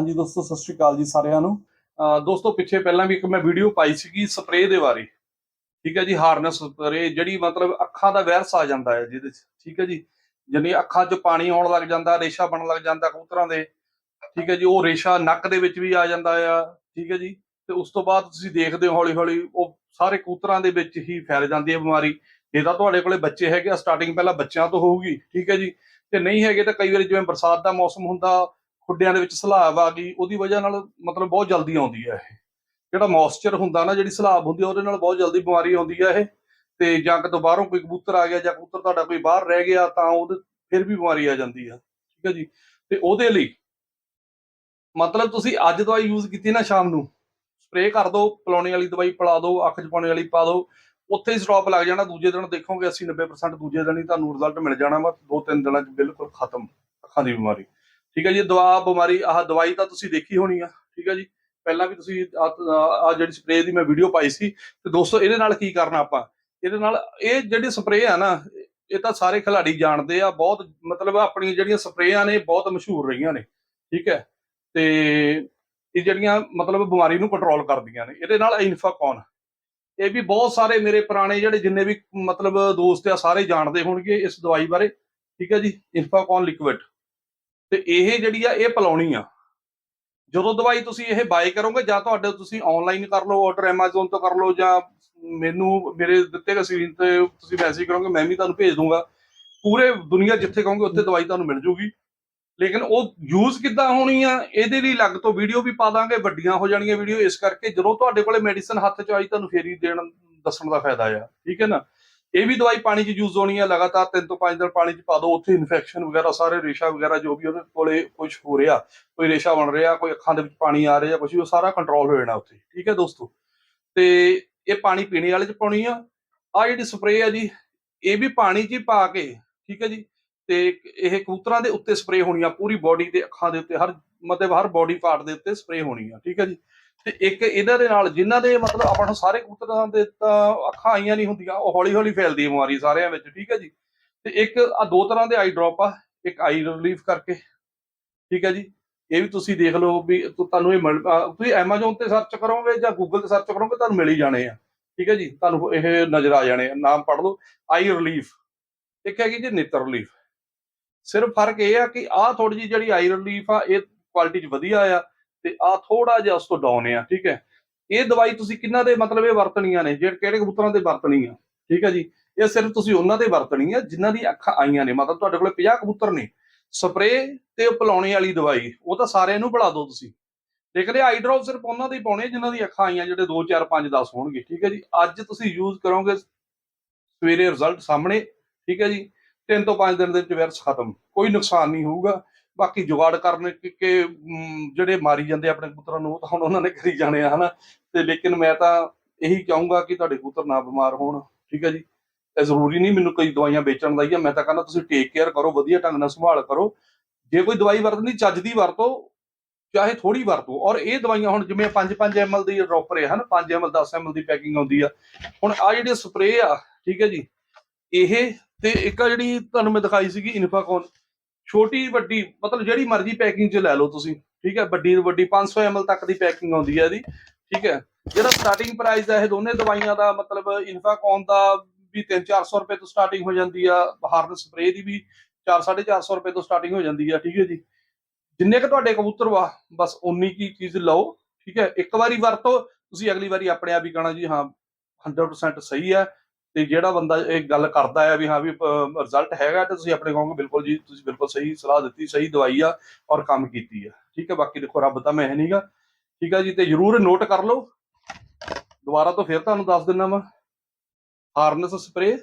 ਹਾਂਜੀ ਦੋਸਤੋ, ਸਤਿ ਸ਼੍ਰੀ ਅਕਾਲ ਜੀ ਸਾਰਿਆਂ ਨੂੰ। ਅਹ ਦੋਸਤੋ, ਪਿੱਛੇ ਪਹਿਲਾਂ ਵੀ ਇੱਕ ਮੈਂ ਵੀਡੀਓ ਪਾਈ ਸੀਗੀ ਸਪਰੇਅ ਦੇ ਬਾਰੇ। ਠੀਕ ਹੈ ਜੀ, ਹਾਰਨਸ ਸਪਰੇਅ, ਜਿਹੜੀ ਮਤਲਬ ਅੱਖਾਂ ਦਾ ਵਾਇਰਸ ਆ ਜਾਂਦਾ ਹੈ ਜਿਹਦੇ 'ਚ। ਠੀਕ ਹੈ ਜੀ ਜਾਨੀ ਅੱਖਾਂ 'ਚ ਪਾਣੀ ਆਉਣ ਲੱਗ ਜਾਂਦਾ, ਰੇਸ਼ਾ ਬਣਨ ਲੱਗ ਜਾਂਦਾ ਕਬੂਤਰਾਂ ਦੇ। ਠੀਕ ਹੈ ਜੀ, ਉਹ ਰੇਸ਼ਾ ਨੱਕ ਦੇ ਵਿੱਚ ਵੀ ਆ ਜਾਂਦਾ ਆ। ਠੀਕ ਹੈ ਜੀ, ਤੇ ਉਸ ਤੋਂ ਬਾਅਦ ਤੁਸੀਂ ਦੇਖਦੇ ਹੋ ਹੌਲੀ ਹੌਲੀ ਉਹ ਸਾਰੇ ਕਬੂਤਰਾਂ ਦੇ ਵਿੱਚ ਹੀ ਫੈਲ ਜਾਂਦੀ ਹੈ ਬਿਮਾਰੀ। ਜੇ ਤਾਂ ਤੁਹਾਡੇ ਕੋਲੇ ਬੱਚੇ ਹੈਗੇ ਆ ਸਟਾਰਟਿੰਗ ਪਹਿਲਾਂ ਬੱਚਿਆਂ ਤੋਂ ਹੋਊਗੀ। ਠੀਕ ਹੈ ਜੀ, ਤੇ ਨਹੀਂ ਹੈਗੇ ਤਾਂ ਕਈ ਵਾਰੀ ਜਿਵੇਂ ਬਰਸਾਤ ਦਾ ਮੌਸਮ ਹੁੰਦਾ ਖੁੱਡਿਆਂ ਦੇ ਵਿੱਚ ਸਲਾਬ ਆ ਗਈ, ਉਹਦੀ ਵਜ੍ਹਾ ਨਾਲ ਮਤਲਬ ਬਹੁਤ ਜਲਦੀ ਆਉਂਦੀ ਹੈ ਇਹ। ਜਿਹੜਾ ਮੌਇਸਚਰ ਹੁੰਦਾ ਨਾ, ਜਿਹੜੀ ਸਲਾਬ ਹੁੰਦੀ ਉਹਦੇ ਨਾਲ ਬਹੁਤ ਜਲਦੀ ਬਿਮਾਰੀ ਆਉਂਦੀ ਹੈ ਇਹ। ਤੇ ਜਾਂ ਕਿਤੋਂ ਬਾਹਰੋਂ ਕੋਈ ਕਬੂਤਰ ਆ ਗਿਆ, ਜਾਂ ਕਬੂਤਰ ਤੁਹਾਡਾ ਕੋਈ ਬਾਹਰ ਰਹਿ ਗਿਆ, ਤਾਂ ਉਹਦੇ ਫਿਰ ਵੀ ਬਿਮਾਰੀ ਆ ਜਾਂਦੀ ਆ। ਠੀਕ ਹੈ ਜੀ? ਤੇ ਉਹਦੇ ਲਈ ਮਤਲਬ ਤੁਸੀਂ ਅੱਜ ਦਵਾਈ ਯੂਜ਼ ਕੀਤੀ ਨਾ ਸ਼ਾਮ ਨੂੰ ਸਪਰੇਅ ਕਰ ਦਿਓ ਪਲਾਉਣੇ ਵਾਲੀ ਦਵਾਈ ਪਿਲਾ ਦਿਓ ਅੱਖ 'ਚ ਪਾਉਣੇ ਵਾਲੀ ਪਾ ਦਿਓ ਉੱਥੇ ਹੀ ਸਟਾਪ ਲੱਗ ਜਾਣਾ, ਦੂਜੇ ਦਿਨ ਦੇਖੋਗੇ 80 90% ਦੂਜੇ ਦਿਨ ਹੀ ਤੁਹਾਨੂੰ ਰਿਜ਼ਲਟ ਮਿਲ ਜਾਣਾ ਵਾ, ਦੋ ਤਿੰਨ ਦਿਨਾਂ 'ਚ ਬਿਲਕੁਲ ਖਤਮ ਅੱਖਾਂ ਦੀ ਬਿਮਾਰੀ। ਠੀਕ ਹੈ ਜੀ, ਦਵਾ ਬਿਮਾਰੀ, ਆਹ ਦਵਾਈ ਤਾਂ ਤੁਸੀਂ ਦੇਖੀ ਹੋਣੀ ਆ, ਠੀਕ ਹੈ ਜੀ। ਪਹਿਲਾਂ ਵੀ ਤੁਸੀਂ ਆ ਜਿਹੜੀ ਸਪਰੇਅ ਦੀ ਮੈਂ ਵੀਡੀਓ ਪਾਈ ਸੀ, ਤੇ ਦੋਸਤੋ ਇਹਦੇ ਨਾਲ ਕੀ ਕਰਨਾ ਆਪਾਂ? ਇਹਦੇ ਨਾਲ ਇਹ ਜਿਹੜੀ ਸਪਰੇਅ ਆ ਨਾ, ਇਹ ਤਾਂ ਸਾਰੇ ਖਿਲਾੜੀ ਜਾਣਦੇ ਆ, ਬਹੁਤ ਮਤਲਬ ਆਪਣੀਆਂ ਜਿਹੜੀਆਂ ਸਪਰੇਆਂ ਨੇ, ਬਹੁਤ ਮਸ਼ਹੂਰ ਰਹੀਆਂ ਨੇ, ਠੀਕ ਹੈ। ਤੇ ਇਹ ਜਿਹੜੀਆਂ ਮਤਲਬ ਬਿਮਾਰੀ ਨੂੰ ਕੰਟਰੋਲ ਕਰਦੀਆਂ ਨੇ, ਇਹਦੇ ਨਾਲ ਇਨਫਾਕੌਨ ਇਹ ਵੀ ਬਹੁਤ ਸਾਰੇ ਮੇਰੇ ਪੁਰਾਣੇ ਜਿਹੜੇ ਜਿੰਨੇ ਵੀ ਮਤਲਬ ਦੋਸਤ ਆ, ਸਾਰੇ ਜਾਣਦੇ ਹੋਣਗੇ ਇਸ ਦਵਾਈ ਬਾਰੇ, ਠੀਕ ਹੈ ਜੀ ਇਨਫਾਕੌਨ ਲਿਕਵਿਡ ਤੇ ਇਹ ਜਿਹੜੀ ਆ, ਇਹ ਪਲਾਉਣੀ ਆ। ਜਦੋਂ ਦਵਾਈ ਤੁਸੀਂ ਇਹ ਬਾਈ ਕਰੋਗੇ, ਜਾਂ ਤੁਹਾਡੇ ਤੁਸੀਂ ਆਨਲਾਈਨ ਕਰ ਲਓ ਆਰਡਰ Amazon ਤੋਂ ਕਰ ਲਓ, ਜਾਂ ਮੈਨੂੰ, ਮੇਰੇ ਦਿੱਤੇ ਗਏ ਸਕਰੀਨ ਤੇ ਤੁਸੀਂ ਮੈਸੇਜ ਕਰੋਗੇ, ਮੈਂ ਵੀ ਤੁਹਾਨੂੰ ਭੇਜ ਦੂੰਗਾ। ਪੂਰੇ ਦੁਨੀਆ ਜਿੱਥੇ ਕਹੋਗੇ, ਉੱਥੇ ਦਵਾਈ ਤੁਹਾਨੂੰ ਮਿਲ ਜੂਗੀ। ਲੇਕਿਨ ਉਹ ਯੂਜ਼ ਕਿੱਦਾਂ ਹੋਣੀ ਆ, ਇਹਦੇ ਲਈ ਅਲੱਗ ਤੋਂ ਵੀਡੀਓ ਵੀ ਪਾ ਦਾਂਗੇ, ਵੱਡੀਆਂ ਹੋ ਜਾਣਗੀਆਂ ਵੀਡੀਓ ਇਸ ਕਰਕੇ ਜਦੋਂ ਤੁਹਾਡੇ ਕੋਲੇ ਮੈਡੀਸਨ ਹੱਥ 'ਚ ਆਈ, ਤੁਹਾਨੂੰ ਫੇਰੀ ਦੇਣ, ਦੱਸਣ ਦਾ ਫਾਇਦਾ ਆ। ਠੀਕ ਹੈ ਨਾ? ਇਹ ਵੀ ਦਵਾਈ ਪਾਣੀ 'ਚ ਯੂਜ਼ ਹੋਣੀ ਆ, ਲਗਾਤਾਰ 3 ਤੋਂ 5 ਦਿਨ ਪਾਣੀ 'ਚ ਪਾ ਦਿਓ, ਉੱਥੇ ਇਨਫੈਕਸ਼ਨ ਵਗੈਰਾ, ਸਾਰੇ ਰੇਸ਼ਾ ਵਗੈਰਾ ਜੋ ਵੀ ਉਹਦੇ ਕੋਲੇ ਕੁਝ ਹੋ ਰਿਹਾ, ਕੋਈ ਰੇਸ਼ਾ ਬਣ ਰਿਹਾ, ਕੋਈ ਅੱਖਾਂ ਦੇ ਵਿੱਚ ਪਾਣੀ ਆ ਰਿਹਾ ਕੁਝ ਉਹ ਸਾਰਾ ਕੰਟਰੋਲ ਹੋ ਜਾਣਾ ਉੱਥੇ, ਠੀਕ ਹੈ ਦੋਸਤੋ? ਤੇ ਇਹ ਪਾਣੀ ਪੀਣੇ ਵਾਲੇ 'ਚ ਪਾਉਣੀ ਆ। ਆ ਜਿਹੜੀ ਸਪਰੇਅ ਆ ਜੀ, ਇਹ ਵੀ ਪਾਣੀ 'ਚ ਹੀ ਪਾ ਕੇ, ਠੀਕ ਹੈ ਜੀ, ਤੇ ਇਹ ਕਬੂਤਰਾਂ ਦੇ ਉੱਤੇ ਸਪਰੇਅ ਹੋਣੀ ਆ, ਪੂਰੀ ਬਾਡੀ ਤੇ ਅੱਖਾਂ ਦੇ ਉੱਤੇ, ਹਰ ਮਤਲਬ ਹਰ ਬਾਡੀ ਪਾਰਟ ਦੇ ਉੱਤੇ ਸਪਰੇਅ ਹੋਣੀ ਆ, ਠੀਕ ਹੈ ਜੀ। ਤੇ ਇੱਕ ਇਹਨਾਂ ਦੇ ਨਾਲ ਜਿਨ੍ਹਾਂ ਦੇ ਮਤਲਬ ਆਪਾਂ ਨੂੰ ਸਾਰੇ ਕਬੂਤਰਾਂ ਦੇ ਤਾਂ ਅੱਖਾਂ ਆਈਆਂ ਨਹੀਂ ਹੁੰਦੀਆਂ, ਉਹ ਹੌਲੀ ਹੌਲੀ ਫੈਲਦੀ ਹੈ ਬਿਮਾਰੀ ਸਾਰਿਆਂ ਵਿੱਚ, ਠੀਕ ਹੈ ਜੀ। ਤੇ ਇੱਕ ਆ ਦੋ ਤਰ੍ਹਾਂ ਦੇ ਆਈ ਡ੍ਰੌਪ ਆ, ਇੱਕ ਆਈ ਰਿਲੀਫ ਕਰਕੇ, ਠੀਕ ਹੈ ਜੀ। ਇਹ ਵੀ ਤੁਸੀਂ ਦੇਖ ਲਓ ਵੀ ਤੁਹਾਨੂੰ ਇਹ ਮਿਲ- ਤੁਸੀਂ Amazon ਤੇ ਸਰਚ ਕਰੋਗੇ ਜਾਂ Google ਤੇ ਸਰਚ ਕਰੋਗੇ, ਤੁਹਾਨੂੰ ਮਿਲ ਹੀ ਜਾਣੇ ਆ, ਠੀਕ ਹੈ ਜੀ। ਤੁਹਾਨੂੰ ਇਹ ਨਜ਼ਰ ਆ ਜਾਣੇ ਆ, ਨਾਮ ਪੜ੍ਹ ਲਓ ਆਈ ਰਿਲੀਫ ਇੱਕ ਹੈਗੀ ਜੀ ਨੇਤਰ ਰਿਲੀਫ ਸਿਰਫ ਫ਼ਰਕ ਇਹ ਆ ਕਿ ਆਹ ਥੋੜੀ ਜਿਹੀ ਜਿਹੜੀ ਆਈ ਰਿਲੀਫ ਆ, ਇਹ ਕੁਆਲਿਟੀ 'ਚ ਵਧੀਆ ਆ ਤੇ ਆ ਥੋੜਾ ਜਿਹਾ ਉਸ ਤੋਂ ਡਾਊਨ ਆ, ਠੀਕ ਹੈ। ਇਹ ਦਵਾਈ ਤੁਸੀਂ ਕਿੰਨਾ ਦੇ ਮਤਲਬ ਇਹ ਵਰਤਣੀਆਂ ਨੇ, ਜਿਹੜੇ ਕਿਹੜੇ ਕਬੂਤਰਾਂ ਦੇ ਵਰਤਣੀ ਆ, ਠੀਕ ਹੈ ਜੀ। ਇਹ ਸਿਰਫ ਤੁਸੀਂ ਉਹਨਾਂ ਦੇ ਵਰਤਣੀ ਆ ਜਿਨ੍ਹਾਂ ਦੀ ਅੱਖਾਂ ਆਈਆਂ ਨੇ, ਮਤਲਬ ਤੁਹਾਡੇ ਕੋਲੇ 50 ਕਬੂਤਰ ਨੇ। ਸਪਰੇਅ ਤੇ ਉਹ ਪਿਲਾਉਣੇ ਵਾਲੀ ਦਵਾਈ, ਉਹ ਤਾਂ ਸਾਰਿਆਂ ਨੂੰ ਪਿਲਾ ਦਿਓ ਤੁਸੀਂ। ਲੇਕਿਨ ਇਹ ਆਈ ਡ੍ਰੌਪ ਸਿਰਫ ਉਹਨਾਂ ਦੇ ਹੀ ਪਾਉਣੇ ਜਿਨ੍ਹਾਂ ਦੀ ਅੱਖਾਂ ਆਈਆਂ, ਜਿਹੜੇ 2 4 5 10 ਹੋਣਗੇ, ਠੀਕ ਹੈ ਜੀ। ਅੱਜ ਤੁਸੀਂ ਯੂਜ਼ ਕਰੋਗੇ, ਸਵੇਰੇ ਰਿਜ਼ਲਟ ਸਾਹਮਣੇ, ਠੀਕ ਹੈ ਜੀ। 3 ਤੋਂ 5 ਦਿਨ ਦੇ ਵਿੱਚ ਵਾਇਰਸ ਖਤਮ, ਕੋਈ ਨੁਕਸਾਨ ਨਹੀਂ ਹੋਊਗਾ। ਬਾਕੀ ਜੁਗਾੜ ਕਰਨ ਕਿ ਜਿਹੜੇ ਮਾਰੀ ਜਾਂਦੇ ਆਪਣੇ ਕਬੂਤਰਾਂ ਨੂੰ, ਉਹ ਤਾਂ ਹੁਣ ਉਹਨਾਂ ਨੇ ਕਰੀ ਜਾਣੇ ਆ, ਹਨਾ? ਤੇ ਲੇਕਿਨ ਮੈਂ ਤਾਂ ਇਹੀ ਚਾਹੂੰਗਾ ਕਿ ਤੁਹਾਡੇ ਕਬੂਤਰ ਨਾ ਬਿਮਾਰ ਹੋਣ, ਠੀਕ ਹੈ ਜੀ? ਇਹ ਜ਼ਰੂਰੀ ਨਹੀਂ ਮੈਨੂੰ ਕੋਈ ਦਵਾਈਆਂ ਵੇਚਣ ਦਾ ਹੀ ਆ, ਮੈਂ ਤਾਂ ਕਹਿੰਦਾ ਤੁਸੀਂ ਟੇਕ ਕੇਅਰ ਕਰੋ, ਵਧੀਆ ਢੰਗ ਨਾਲ ਸੰਭਾਲ ਕਰੋ। ਜੇ ਕੋਈ ਦਵਾਈ ਵਰਤਣੀ ਚੱਜ ਦੀ ਵਰਤੋ, ਚਾਹੇ ਥੋੜੀ ਵਰਤੋ। ਔਰ ਇਹ ਦਵਾਈਆਂ ਹੁਣ ਜਿਵੇਂ 5-5 ml ਦੀ ਡ੍ਰੌਪਰ ਹੈ ਹਨ? 5 ml 10 ml ਦੀ ਪੈਕਿੰਗ ਆਉਂਦੀ ਆ। ਹੁਣ ਆ ਜਿਹੜੀ ਸਪਰੇਅ ਆ, ਠੀਕ ਹੈ ਜੀ, ਇਹ ਤੇ ਇੱਕ ਆ ਜਿਹੜੀ ਤੁਹਾਨੂੰ ਮੈਂ ਦਿਖਾਈ ਸੀਗੀ ਇਨਫਾਕੋਨ ਛੋਟੀ ਵੱਡੀ, ਮਤਲਬ ਜਿਹੜੀ ਮਰਜ਼ੀ ਪੈਕਿੰਗ 'ਚ ਲੈ ਲਓ ਤੁਸੀਂ, ਠੀਕ ਹੈ? ਵੱਡੀ ਤੋਂ ਵੱਡੀ 500 ml ਤੱਕ ਦੀ ਪੈਕਿੰਗ ਆਉਂਦੀ ਹੈ ਇਹਦੀ, ਠੀਕ ਹੈ? ਜਿਹੜਾ ਸਟਾਰਟਿੰਗ ਪ੍ਰਾਈਸ ਹੈ ਇਹ ਦੋਨੇ ਦਵਾਈਆਂ ਦਾ, ਮਤਲਬ ਇਨਫਾਕੋਨ ਦਾ ਵੀ 3-400 ਰੁਪਏ ਤੋਂ ਸਟਾਰਟਿੰਗ ਹੋ ਜਾਂਦੀ ਆ ਹਾਰਨ ਸਪਰੇਅ ਦੀ ਵੀ 4-450 ਰੁਪਏ ਤੋਂ ਸਟਾਰਟਿੰਗ ਹੋ ਜਾਂਦੀ ਆ, ਠੀਕ ਹੈ ਜੀ? ਜਿੰਨੇ ਕ ਤੁਹਾਡੇ ਕਬੂਤਰ ਵਾ, ਬਸ ਉਨੀ ਕੀ ਚੀਜ਼ ਲਓ, ਠੀਕ ਹੈ? ਇੱਕ ਵਾਰੀ ਵਰਤੋ, ਤੁਸੀਂ ਅਗਲੀ ਵਾਰੀ ਆਪਣੇ ਆਪ ਹੀ ਕਹਣਾ ਜੀ, ਹਾਂ 100% ਸਹੀ ਹੈ। ਤੇ ਜਿਹੜਾ ਬੰਦਾ ਇਹ ਗੱਲ ਕਰਦਾ ਹੈ ਵੀ ਹਾਂ ਵੀ ਰਿਜ਼ਲਟ ਹੈਗਾ ਤੇ ਤੁਸੀਂ ਆਪਣੇ ਕਹੋਗੇ ਬਿਲਕੁਲ ਜੀ, ਤੁਸੀਂ ਬਿਲਕੁਲ ਸਹੀ ਸਲਾਹ ਦਿੱਤੀ, ਸਹੀ ਦਵਾਈ ਆ ਔਰ ਕੰਮ ਕੀਤੀ ਆ। ਠੀਕ ਹੈ ਬਾਕੀ ਦੇਖੋ ਰੱਬ ਤਾਂ ਮੈਂ ਹੈ ਨਹੀਂਗਾ ਠੀਕ ਹੈ ਜੀ, ਤੇ ਜਰੂਰ ਨੋਟ ਕਰ ਲਓ। ਦੁਬਾਰਾ ਤੋਂ ਫਿਰ ਤੁਹਾਨੂੰ ਦੱਸ ਦਿੰਦਾ ਮੈਂ ਹਾਰਨਸ ਸਪਰੇ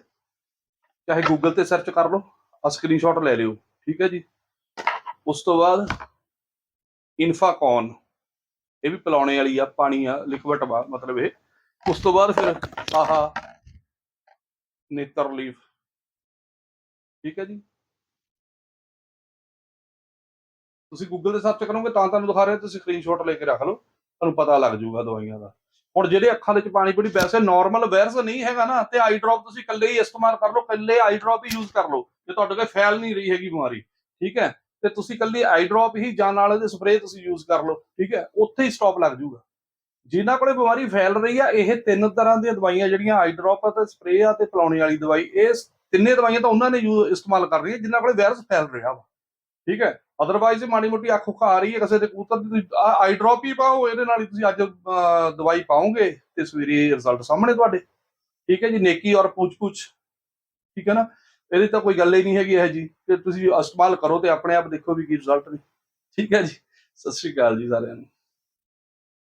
ਚਾਹੇ ਗੂਗਲ ਤੇ ਸਰਚ ਕਰ ਲਓ ਆ ਸਕਰੀਨਸ਼ਾਟ ਲੈ ਲਿਓ। ਠੀਕ ਹੈ ਜੀ। ਉਸ ਤੋਂ ਬਾਅਦ ਇਨਫਾਕੌਨ ਇਹ ਵੀ ਪਿਲਾਉਣੇ ਵਾਲੀ ਆ, ਪਾਣੀ ਆ ਲਿਕਵਿਡ ਵਾ, ਮਤਲਬ ਇਹ। ਉਸ ਤੋਂ ਬਾਅਦ ਫਿਰ ਆਹਾ ਨੇਤਰ ਲੀਫ ਠੀਕ ਹੈ ਜੀ? ਤੁਸੀਂ ਗੂਗਲ ਤੇ ਸਰਚ ਕਰੋਗੇ ਤਾਂ ਤੁਹਾਨੂੰ ਦਿਖਾ ਰਿਹਾ, ਤੁਸੀਂ ਸਕਰੀਨਸ਼ਾਟ ਲੈ ਕੇ ਰੱਖ ਲਓ, ਤੁਹਾਨੂੰ ਪਤਾ ਲੱਗ ਜਾਊਗਾ ਦਵਾਈਆਂ ਦਾ। ਹੁਣ ਜਿਹੜੇ ਅੱਖਾਂ ਦੇ ਵਿੱਚ ਪਾਣੀ ਪੀਣੀ ਵੈਸੇ ਨਾਰਮਲ ਵਾਇਰਸ ਨਹੀਂ ਹੈਗਾ ਨਾ, ਤੇ ਆਈ ਡ੍ਰੌਪ ਤੁਸੀਂ ਇਕੱਲੇ ਹੀ ਇਸਤੇਮਾਲ ਕਰ ਲਓ, ਇਕੱਲੇ ਆਈ ਡ੍ਰੌਪ ਹੀ ਯੂਜ਼ ਕਰ ਲਓ, ਜੇ ਤੁਹਾਡੇ ਕੋਲ ਫੈਲ ਨਹੀਂ ਰਹੀ ਹੈਗੀ ਬਿਮਾਰੀ, ਠੀਕ ਹੈ? ਤੇ ਤੁਸੀਂ ਇਕੱਲੀ ਆਈ ਡ੍ਰੌਪ ਹੀ ਜਾਂ ਨਾਲ ਦੇ ਸਪਰੇਅ ਤੁਸੀਂ ਯੂਜ਼ ਕਰ ਲਓ, ਠੀਕ ਹੈ? ਉੱਥੇ ਹੀ ਸਟਾਪ ਲੱਗ ਜਾਊਗਾ। ਜਿਨ੍ਹਾਂ ਕੋਲੇ ਬਿਮਾਰੀ ਫੈਲ ਰਹੀ ਆ, ਇਹ ਤਿੰਨ ਤਰ੍ਹਾਂ ਦੀਆਂ ਦਵਾਈਆਂ ਜਿਹੜੀਆਂ ਆਈ ਡ੍ਰੌਪ ਆ ਤੇ ਸਪਰੇਅ ਆ ਤੇ ਪਿਲਾਉਣੇ ਵਾਲੀ ਦਵਾਈ, ਇਹ ਤਿੰਨੇ ਦਵਾਈਆਂ ਤਾਂ ਉਹਨਾਂ ਨੇ ਯੂ- ਇਸਤੇਮਾਲ ਕਰ ਰਹੀਆਂ, ਜਿਨ੍ਹਾਂ ਕੋਲੇ ਵਾਇਰਸ ਫੈਲ ਰਿਹਾ ਵਾ। ਠੀਕ ਹੈ? ਅਦਰਵਾਈਜ਼ ਮਾੜੀ ਮੋਟੀ ਅੱਖ ਉਖਾ ਆ ਰਹੀ ਹੈ ਕਿਸੇ ਦੇ ਕੂਤਰ ਦੀ, ਤੁਸੀਂ ਆਈ ਡ੍ਰੌਪ ਹੀ ਪਾਓ, ਇਹਦੇ ਨਾਲ ਹੀ ਤੁਸੀਂ ਅੱਜ ਦਵਾਈ ਪਾਓਗੇ ਤੇ ਸਵੇਰੇ ਰਿਜ਼ਲਟ ਸਾਹਮਣੇ ਤੁਹਾਡੇ। ਠੀਕ ਹੈ ਜੀ? ਨੇਕੀ ਔਰ ਪੁੱਛ ਪੁੱਛ ਠੀਕ ਹੈ ਨਾ? ਇਹਦੀ ਤਾਂ ਕੋਈ ਗੱਲ ਹੀ ਨਹੀਂ ਹੈਗੀ ਇਹ ਜੀ, ਤੇ ਤੁਸੀਂ ਇਸਤੇਮਾਲ ਕਰੋ ਤੇ ਆਪਣੇ ਆਪ ਦੇਖੋ ਵੀ ਕੀ ਰਿਜ਼ਲਟ ਨੇ। ਠੀਕ ਹੈ ਜੀ? ਸਤਿ ਸ਼੍ਰੀ ਅਕਾਲ ਜੀ ਸਾਰਿਆਂ ਨੂੰ।